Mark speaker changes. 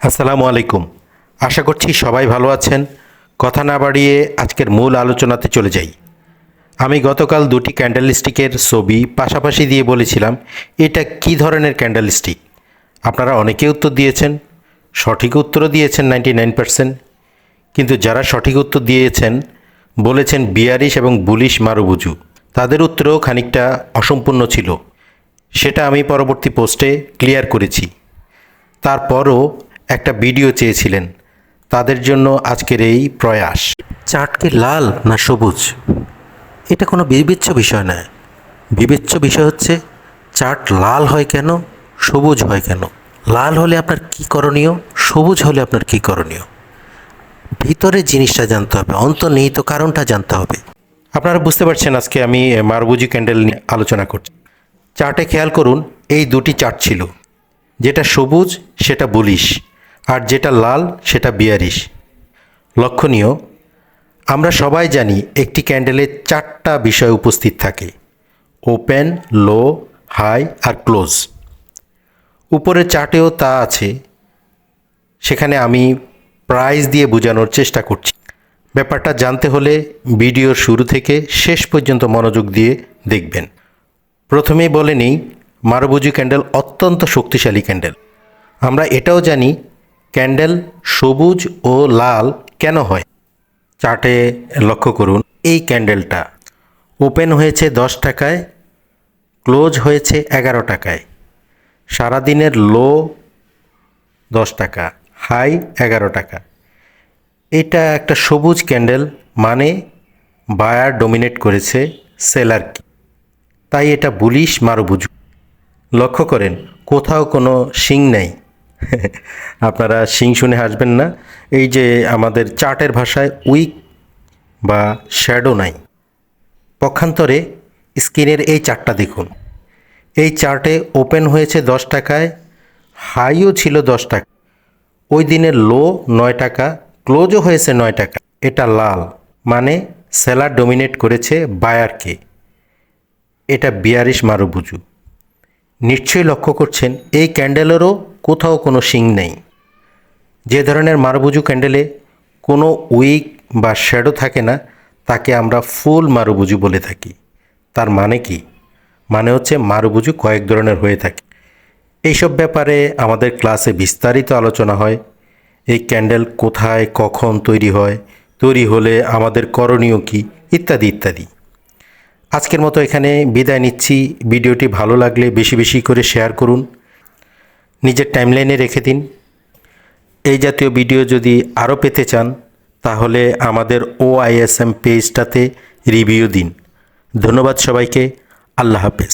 Speaker 1: আসসালামু আলাইকুম। আশা করছি সবাই ভালো আছেন। কথা না বাড়িয়ে আজকের মূল আলোচনাতে চলে যাই। আমি গতকাল দুটি ক্যান্ডেলস্টিকের ছবি পাশাপাশি দিয়ে বলেছিলাম, এটা কি ধরনের ক্যান্ডেলস্টিক? আপনারা অনেকে উত্তর দিয়েছেন, সঠিক উত্তরও দিয়েছেন নাইনটি নাইন পার্সেন্ট। কিন্তু যারা সঠিক উত্তর দিয়েছেন, বলেছেন বিয়ারিশ এবং বুলিশ মারুবুজু। তাদের উত্তরও খানিকটা অসম্পূর্ণ ছিল। সেটা আমি পরবর্তী পোস্টে ক্লিয়ার করেছি। তারপরও একটা ভিডিও চেয়েছিলেন। তাদের জন্য আজকের এই প্রয়াস। চার্ট কি লাল না সবুজ? এটা কোনো বিবেচ্য বিষয় নয়। বিবেচ্য বিষয় হচ্ছে চার্ট লাল হয় কেন সবুজ হয় কেন? লাল হলে আপনার কি করণীয় সবুজ হলে আপনার কি করণীয়? ভিতরে জিনিসটা জানতে হবে অন্তর্নিহিত কারণটা জানতে হবে। আপনারা বুঝতে পারছেন আজকে আমি মারবুজি ক্যান্ডেল নিয়ে আলোচনা করছি। চার্টে খেয়াল করুন এই দুটি চার্ট ছিল। যেটা সবুজ সেটা বুলিশ। আর যেটা লাল, সেটা বিয়ারিশ। লক্ষণীয়, আমরা সবাই জানি একটি ক্যান্ডেলে চারটা বিষয় উপস্থিত থাকে। ওপেন, লো, হাই আর ক্লোজ। উপরের চার্টেও তা আছে। সেখানে আমি প্রাইস দিয়ে বোঝানোর চেষ্টা করছি। ব্যাপারটা জানতে হলে ভিডিওর শুরু থেকে শেষ পর্যন্ত মনোযোগ দিয়ে দেখবেন। প্রথমেই বলে নেই মারবুজি ক্যান্ডেল অত্যন্ত শক্তিশালী ক্যান্ডেল। আমরা এটাও জানি ক্যান্ডেল সবুজ ও লাল কেন হয়? চার্টে লক্ষ্য করুন, এই ক্যান্ডেলটা ওপেন হয়েছে দশ টাকায়, ক্লোজ হয়েছে এগারো টাকায়। সারাদিনের লো দশ টাকা, হাই এগারো টাকা। এটা একটা সবুজ ক্যান্ডেল মানে বায়ার ডোমিনেট করেছে সেলারকে তাই এটা বুলিশ মারুবুজু। লক্ষ্য করেন, কোথাও কোনো শিং নেই। আপনারা শিং শুনে হাসবেন না। এই যে আমাদের চার্টের ভাষায় উইক বা শ্যাডো নাই। পক্ষান্তরে স্ক্রিনের এই চারটা দেখুন। এই চার্টে ওপেন হয়েছে দশ টাকায়, হাইও ছিল দশ টাকা। ওই দিনের লো নয় টাকা, ক্লোজও হয়েছে নয় টাকা। এটা লাল মানে সেলার ডোমিনেট করেছে বায়ারকে। এটা বিয়ারিশ মারুবুজু নিশ্চয়ই লক্ষ্য করছেন, এই ক্যান্ডেলেরও কোথাও কোনো শিং নেই। যে ধরনের মারুবুজু ক্যান্ডেলে কোনো উইক বা শ্যাডো থাকে না, তাকে আমরা ফুল মারুবুজু বলে থাকি। তার মানে কি? মানে হচ্ছে মারুবুজু কয়েক ধরনের হয়ে থাকে। এইসব ব্যাপারে আমাদের ক্লাসে বিস্তারিত আলোচনা হয়। এই ক্যান্ডেল কোথায়, কখন তৈরি হয়, তৈরি হলে আমাদের করণীয় কী, ইত্যাদি ইত্যাদি। আজকের মতো এখানে বিদায় নিচ্ছি। ভিডিওটি ভালো লাগলে বেশি বেশি করে শেয়ার করুন। নিজের টাইমলাইনে রেখে দিন। এই জাতীয় ভিডিও যদি আরও পেতে চান, তাহলে আমাদের ও আইএসএম পেজটাতে রিভিউ দিন। ধন্যবাদ সবাইকে। আল্লাহ হাফেজ।